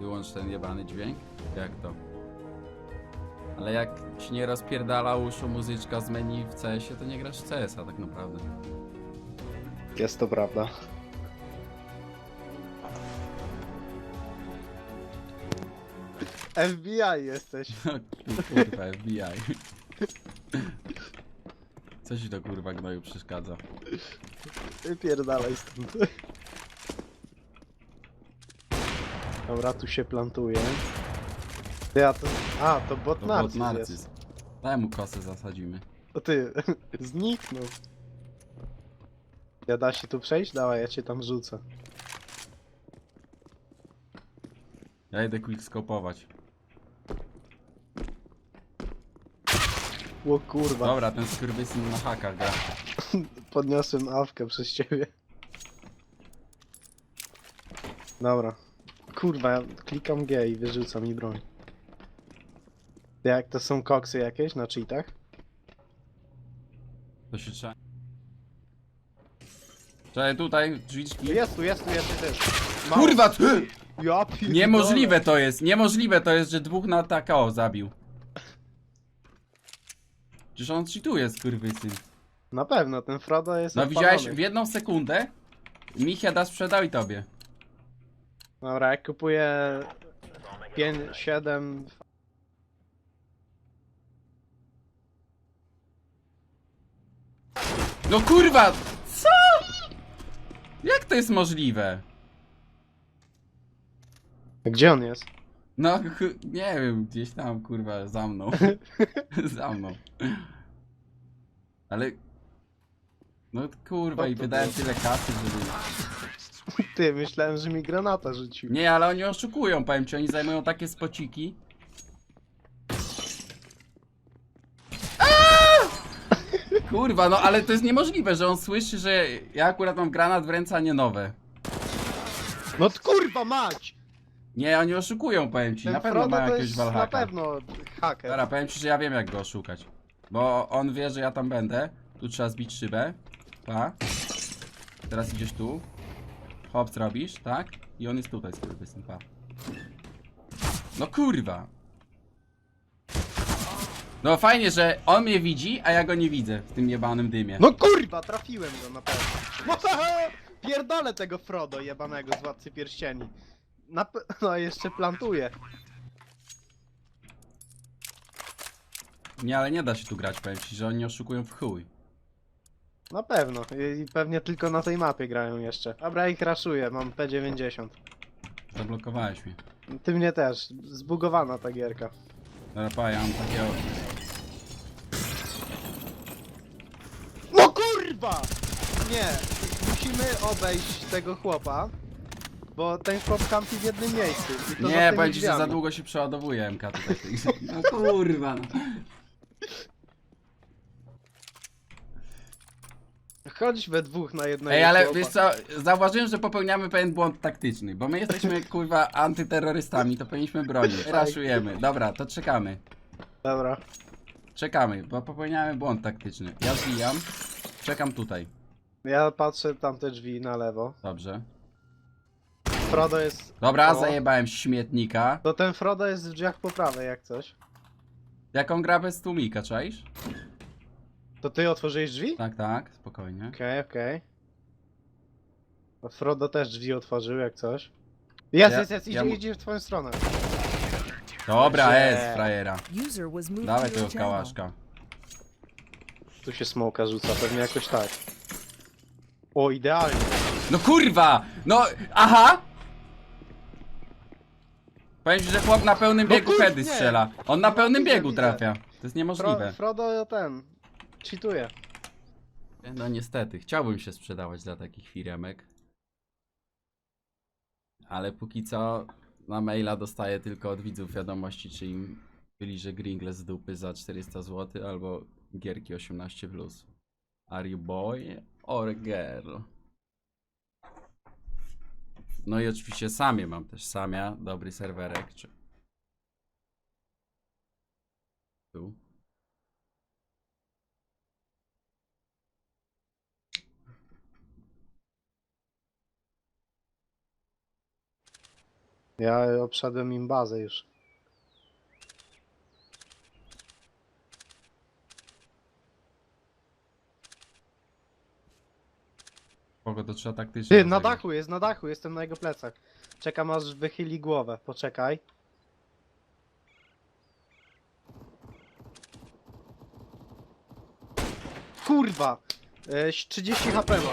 Wyłącz ten jebany dźwięk? Jak to? Ale jak ci nie rozpierdala uszu muzyczka z menu w CS-ie, to nie grasz w CS-a tak naprawdę. Jest to prawda. FBI jesteś. kurwa, FBI. Co ci to kurwa gnoju przeszkadza? Wypierdalaj stąd. Dobra, tu się plantuje. Ja to... A, to bot To narcyz bot jest. narcyz. Daj mu kosę zasadzimy. To ty, zniknął. Ja da się tu przejść? Dawaj, ja cię tam rzucę. Ja idę quickscopować. O kurwa, Dobra, ten skurwysyn na hakach gra. podniosłem awkę przez ciebie. Dobra. Kurwa, klikam G i wyrzuca mi broń. Jak to są koksy jakieś na cheatach? To się trzeba... Czekaj, tutaj drzwiczki. Jest tu, jest tu, jest tu też. Mało. Kurwa! ty! Ja pierdolę. Niemożliwe to jest, niemożliwe to jest, że dwóch na TKO zabił. Przecież on cheatuje, skurwysyn. Na pewno, ten Frodo jest No widziałeś w jedną sekundę? Michia da sprzedał i tobie. Dobra, jak kupuję 5, 7... No kurwa! Co? Jak to jest możliwe? Gdzie on jest? No, nie wiem, gdzieś tam, kurwa, za mną. za mną. Ale... No kurwa, i wydałem tyle kasy, żeby... Ty, myślałem, że mi granata rzucił. Nie, ale oni oszukują, powiem ci, oni zajmują takie spociki. Aaa! Kurwa, no ale to jest niemożliwe, że on słyszy, że ja akurat mam granat w ręce, a nie nowe. No t- kurwa mać! Nie, oni oszukują, powiem ci, Ten na pewno Frodo mają to jakiegoś jest na walhaka. pewno haker. Dobra, powiem ci, że ja wiem jak go oszukać. Bo on wie, że ja tam będę. Tu trzeba zbić szybę. Pa. Teraz idziesz tu. Hop, robisz, tak? I on jest tutaj, skurwysyn, pa. No kurwa. No fajnie, że on mnie widzi, a ja go nie widzę w tym jebanym dymie. No kurwa, trafiłem go na pewno. No pierdolę tego Frodo jebanego z Władcy Pierścieni. Na pe- no jeszcze plantuje. Nie, ale nie da się tu grać, powiem ci, że oni oszukują w chuj. Na pewno. I i pewnie tylko na tej mapie grają jeszcze. Dobra, ich raszuję, mam P90. Zablokowałeś mnie. Ty mnie też. Zbugowana ta gierka. Dobra, pa, ja mam takiego... No kurwa! Nie, musimy obejść tego chłopa. Bo ten chłop kampi w jednym miejscu. I to za Nie, tymi powiem ci, że za drzwiami. długo się przeładowuje MK tutaj. No kurwa, no. Chodź we dwóch na jednego Ej, ale chłopa. wiesz co, zauważyłem, że popełniamy pewien błąd taktyczny, bo my jesteśmy kurwa antyterrorystami, to powinniśmy bronić. Raszujemy. Dobra, to czekamy. Dobra. Czekamy, bo popełniamy błąd taktyczny. Ja zbijam. Czekam tutaj. Ja patrzę tamte drzwi na lewo. Dobrze. Frodo jest... Dobra, O. zajebałem śmietnika. To ten Frodo jest w drzwiach po prawej, jak coś. Jaką gra bez tłumika, czaisz? To ty otworzyłeś drzwi? Tak, tak, spokojnie. Okej, okej. A Frodo też drzwi otworzył, jak coś. Jest, Ja- jest, jest, idzie, ja mu- idzie w twoją stronę. Dobra, Dobrze. jest, frajera. User was moved Dawaj to your tego channel. kałaszka. Tu się smoka rzuca, pewnie jakoś tak. O, idealnie. No kurwa! No, aha! Powiem ci, że chłop na pełnym No biegu kur- hedy nie. strzela. On na pełnym widzę, biegu widzę. trafia. To jest Fro niemożliwe. Frodo ten. Cheatuje. No niestety, chciałbym się sprzedawać dla takich firemek. Ale póki co na maila dostaję tylko od widzów wiadomości, czy im wyliże Gringle z dupy za 400 zł albo gierki 18+. Plus. Are you boy or girl? No i oczywiście Samie mam też. Samia, dobry serwerek. Czy... Tu. Ja obszedłem im bazę już. Kogo to trzeba taktycznie Ty, na rozegrać. dachu jest, na dachu, jestem na jego plecach. Czekam aż wychyli głowę, poczekaj. Kurwa! E, 30 HP ma.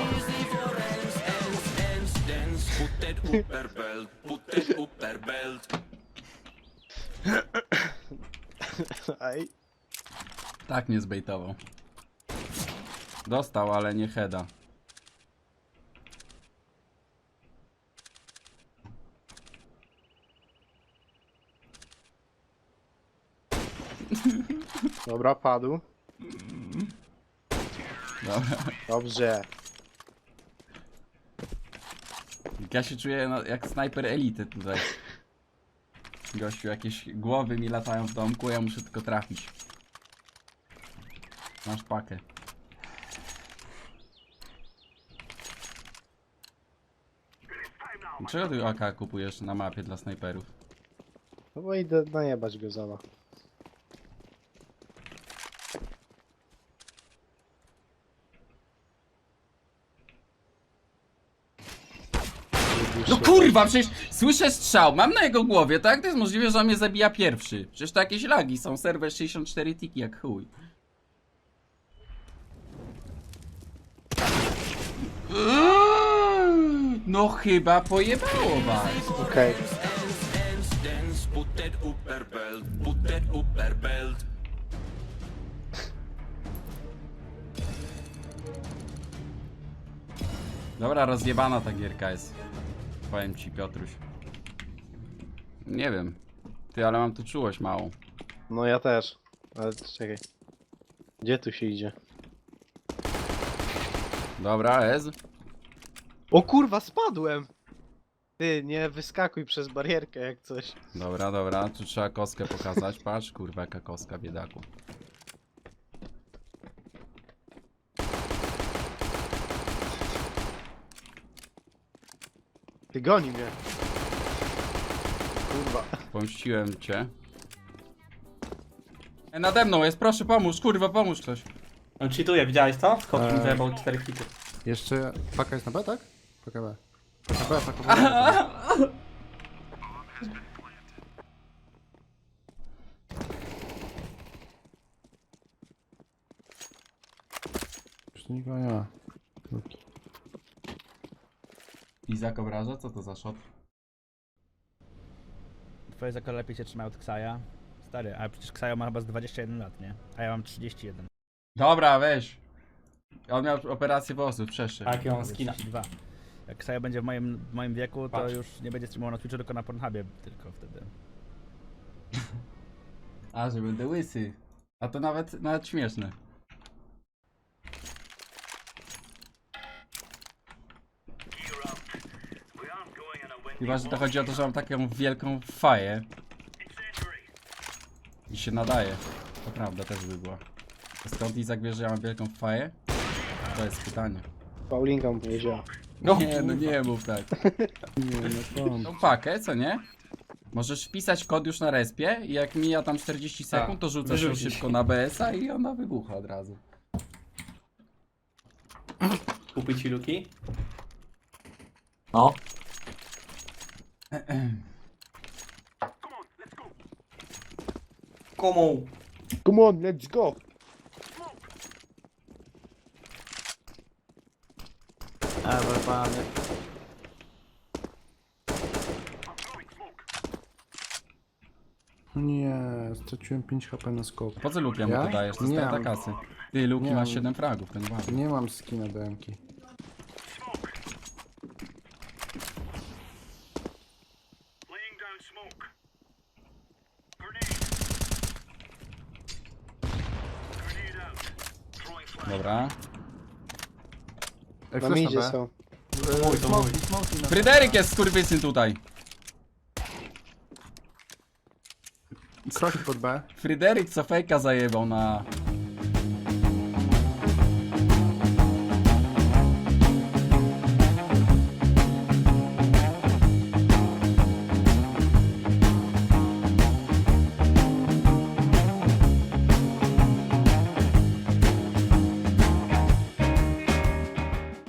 Put it upper belt, put it upper belt. Ej. Tak mnie zbejtował. Dostał, ale nie heada. Dobra, padł. Dobra. Dobrze. Ja się czuję no, jak snajper elity tutaj. Gościu, jakieś głowy mi latają w domku, ja muszę tylko trafić. Masz pakę. Czego ty AK kupujesz na mapie dla snajperów? No bo idę najebać go zala. No kurwa, przecież słyszę strzał, mam na jego głowie, tak? To jest możliwe, że on mnie zabija pierwszy? Przecież to jakieś lagi są, serwer 64 tiki jak chuj. Eee, No chyba pojebało was. Okej. Dobra, rozjebana ta gierka jest. Powiem ci, Piotruś. Nie wiem. Ty, ale mam tu czułość małą. No ja też. Ale czekaj. Gdzie tu się idzie? Dobra, Ez. O kurwa, spadłem! Ty, nie wyskakuj przez barierkę jak coś. Dobra, dobra, tu trzeba kostkę pokazać. Patrz, kurwa, jaka kostka, biedaku. Ty goni mnie. Kurwa. Pomściłem cię. E, nade mną jest, proszę pomóż, kurwa, pomóż ktoś. On cheatuje, widziałeś to? Skok mi Eee. zajebał 4 hity. Jeszcze paka jest na B, tak? Paka B. Paka B, paka B. Już tu nikogo nie ma. Luki. Izak obraża? Co to za shot? Twoje zakole lepiej się trzymają od Ksaja. Stary, ale przecież Ksajo ma chyba z 21 lat, nie? A ja mam 31. Dobra, weź. On miał operację włosów, przeszedł. Tak, i on skina. 32. Jak Ksajo będzie w moim, w moim wieku, to Patrz. już nie będzie streamował na Twitchu, tylko na Pornhubie tylko wtedy. A, że będę łysy. A to nawet, nawet śmieszne. Chyba, że to chodzi o to, że mam taką wielką faję. I się nadaje. To prawda, też by była. A Skąd Izak wie, że ja mam wielką faję? To jest pytanie. Paulinka mu powiedziała. No, Nie, no nie mów tak. Nie, no to. Tą pakę, co nie? Możesz wpisać kod już na respie i jak mija tam 40 sekund, to rzucasz ją szybko na BS-a i ona wybucha od razu. Kupić ci luki? No. Komu? Come on, let's go! Ewe, panie. No nie, straciłem 5 HP na skok. Po co Luki mu Ja? to dajesz? To jest Nie strata mam. kasy. Ty, Luki Nie masz mam. 7 fragów, to nie ważne. Nie mam skina BMK. Dobra. Na flash midzie B. są. Mój, to mój. Fryderyk jest skurwysyn tutaj. Kroki pod B. Fryderyk co fejka zajebał na